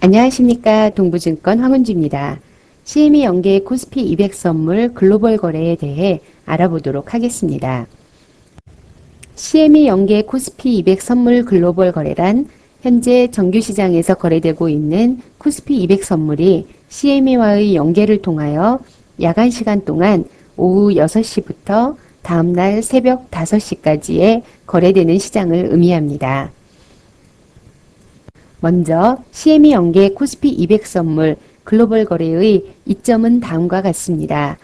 안녕하십니까. 동부증권 황은주입니다. CME 연계 코스피 200 선물 글로벌 거래에 대해 알아보도록 하겠습니다. CME 연계 코스피 200 선물 글로벌 거래란 현재 정규 시장에서 거래되고 있는 코스피 200 선물이 CME와의 연계를 통하여 야간 시간 동안 오후 6시부터 다음날 새벽 5시까지에 거래되는 시장을 의미합니다. 먼저 CME 연계 코스피 200 선물 글로벌 거래의 이점은 다음과 같습니다.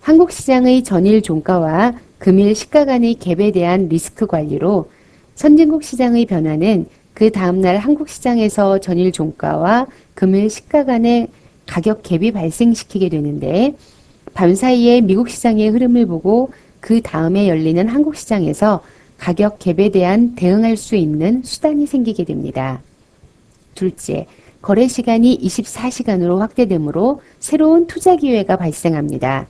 한국 시장의 전일 종가와 금일 시가 간의 갭에 대한 리스크 관리로 선진국 시장의 변화는 그 다음날 한국 시장에서 전일 종가와 금일 시가 간의 가격 갭이 발생시키게 되는데 밤 사이에 미국 시장의 흐름을 보고 그 다음에 열리는 한국 시장에서 가격 갭에 대한 대응할 수 있는 수단이 생기게 됩니다. 둘째, 거래 시간이 24시간으로 확대되므로 새로운 투자 기회가 발생합니다.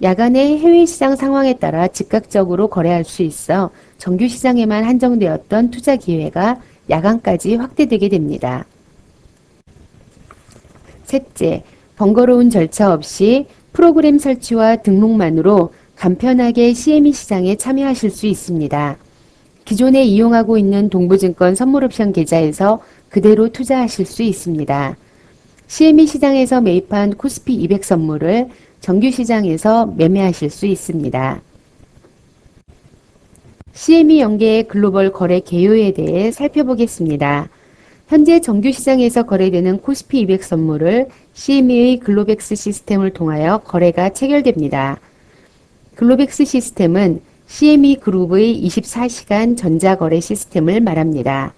야간의 해외 시장 상황에 따라 즉각적으로 거래할 수 있어 정규 시장에만 한정되었던 투자 기회가 야간까지 확대되게 됩니다. 셋째, 번거로운 절차 없이 프로그램 설치와 등록만으로 간편하게 CME 시장에 참여하실 수 있습니다. 기존에 이용하고 있는 동부증권 선물옵션 계좌에서 그대로 투자하실 수 있습니다. CME 시장에서 매입한 코스피 200 선물을 정규 시장에서 매매하실 수 있습니다. CME 연계의 글로벌 거래 개요에 대해 살펴보겠습니다. 현재 정규 시장에서 거래되는 코스피 200 선물을 CME의 글로백스 시스템을 통하여 거래가 체결됩니다. 글로백스 시스템은 CME 그룹의 24시간 전자거래 시스템을 말합니다.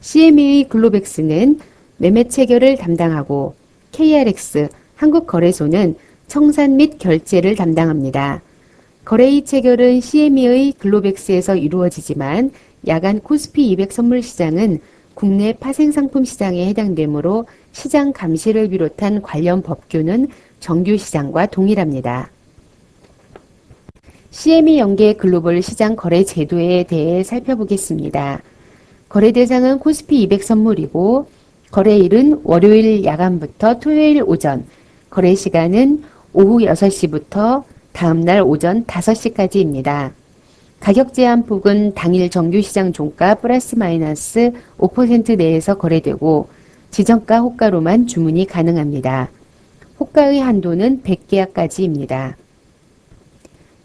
CME 글로백스는 매매 체결을 담당하고 KRX 한국거래소는 청산 및 결제를 담당합니다. 거래의 체결은 CME의 글로백스에서 이루어지지만 야간 코스피 200 선물 시장은 국내 파생상품 시장에 해당되므로 시장 감시를 비롯한 관련 법규는 정규 시장과 동일합니다. CME 연계 글로벌 시장 거래 제도에 대해 살펴보겠습니다. 거래 대상은 코스피 200 선물이고 거래일은 월요일 야간부터 토요일 오전, 거래 시간은 오후 6시부터 다음날 오전 5시까지입니다. 가격 제한 폭은 당일 정규 시장 종가 플러스 마이너스 5% 내에서 거래되고 지정가 호가로만 주문이 가능합니다. 호가의 한도는 100계약까지입니다.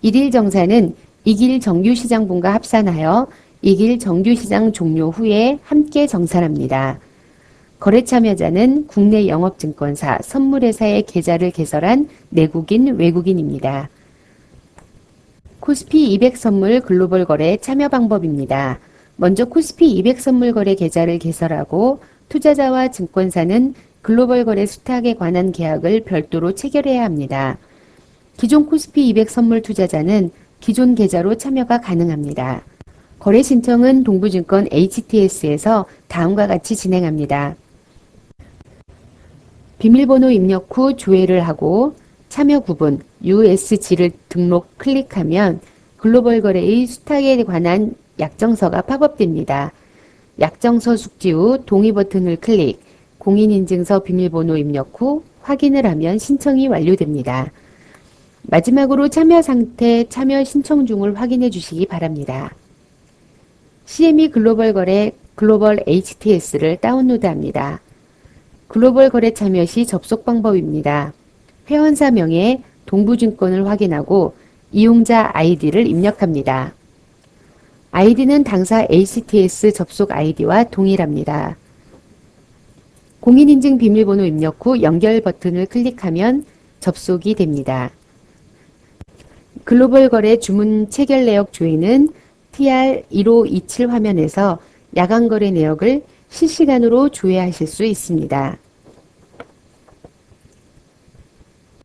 일일 정산은 이길 정규시장분과 합산하여 이길 정규시장 종료 후에 함께 정산합니다. 거래 참여자는 국내 영업증권사, 선물회사의 계좌를 개설한 내국인, 외국인입니다. 코스피 200 선물 글로벌 거래 참여 방법입니다. 먼저 코스피 200 선물 거래 계좌를 개설하고 투자자와 증권사는 글로벌 거래 수탁에 관한 계약을 별도로 체결해야 합니다. 기존 코스피 200 선물 투자자는 기존 계좌로 참여가 가능합니다. 거래 신청은 동부증권 HTS에서 다음과 같이 진행합니다. 비밀번호 입력 후 조회를 하고 참여 구분 USG를 등록 클릭하면 글로벌 거래의 수탁에 관한 약정서가 팝업됩니다. 약정서 숙지 후 동의 버튼을 클릭, 공인인증서 비밀번호 입력 후 확인을 하면 신청이 완료됩니다. 마지막으로 참여 상태, 참여 신청 중을 확인해 주시기 바랍니다. CME 글로벌 거래 글로벌 HTS를 다운로드합니다. 글로벌 거래 참여 시 접속 방법입니다. 회원사 명에 동부증권을 확인하고 이용자 아이디를 입력합니다. 아이디는 당사 HTS 접속 아이디와 동일합니다. 공인인증 비밀번호 입력 후 연결 버튼을 클릭하면 접속이 됩니다. 글로벌 거래 주문 체결 내역 조회는 TR1527 화면에서 야간 거래 내역을 실시간으로 조회하실 수 있습니다.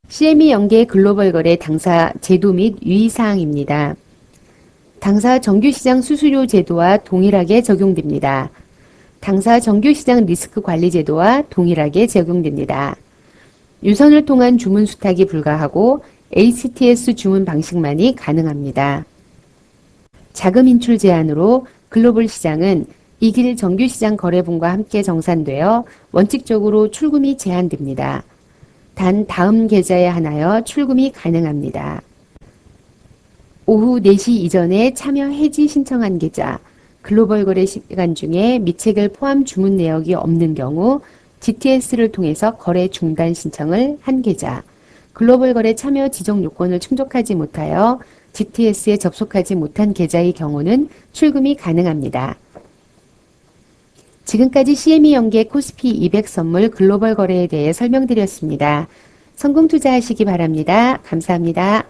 CME 연계 글로벌 거래 당사 제도 및 유의사항입니다. 당사 정규시장 수수료 제도와 동일하게 적용됩니다. 당사 정규시장 리스크 관리 제도와 동일하게 적용됩니다. 유선을 통한 주문 수탁이 불가하고 HTS 주문 방식만이 가능합니다. 자금 인출 제한으로 글로벌 시장은 이길 정규시장 거래분과 함께 정산되어 원칙적으로 출금이 제한됩니다. 단 다음 계좌에 한하여 출금이 가능합니다. 오후 4시 이전에 참여 해지 신청한 계좌, 글로벌 거래 시간 중에 미책을 포함 주문 내역이 없는 경우 GTS를 통해서 거래 중단 신청을 한 계좌, 글로벌 거래 참여 지정 요건을 충족하지 못하여 GTS에 접속하지 못한 계좌의 경우는 출금이 가능합니다. 지금까지 CME 연계 코스피 200 선물 글로벌 거래에 대해 설명드렸습니다. 성공 투자하시기 바랍니다. 감사합니다.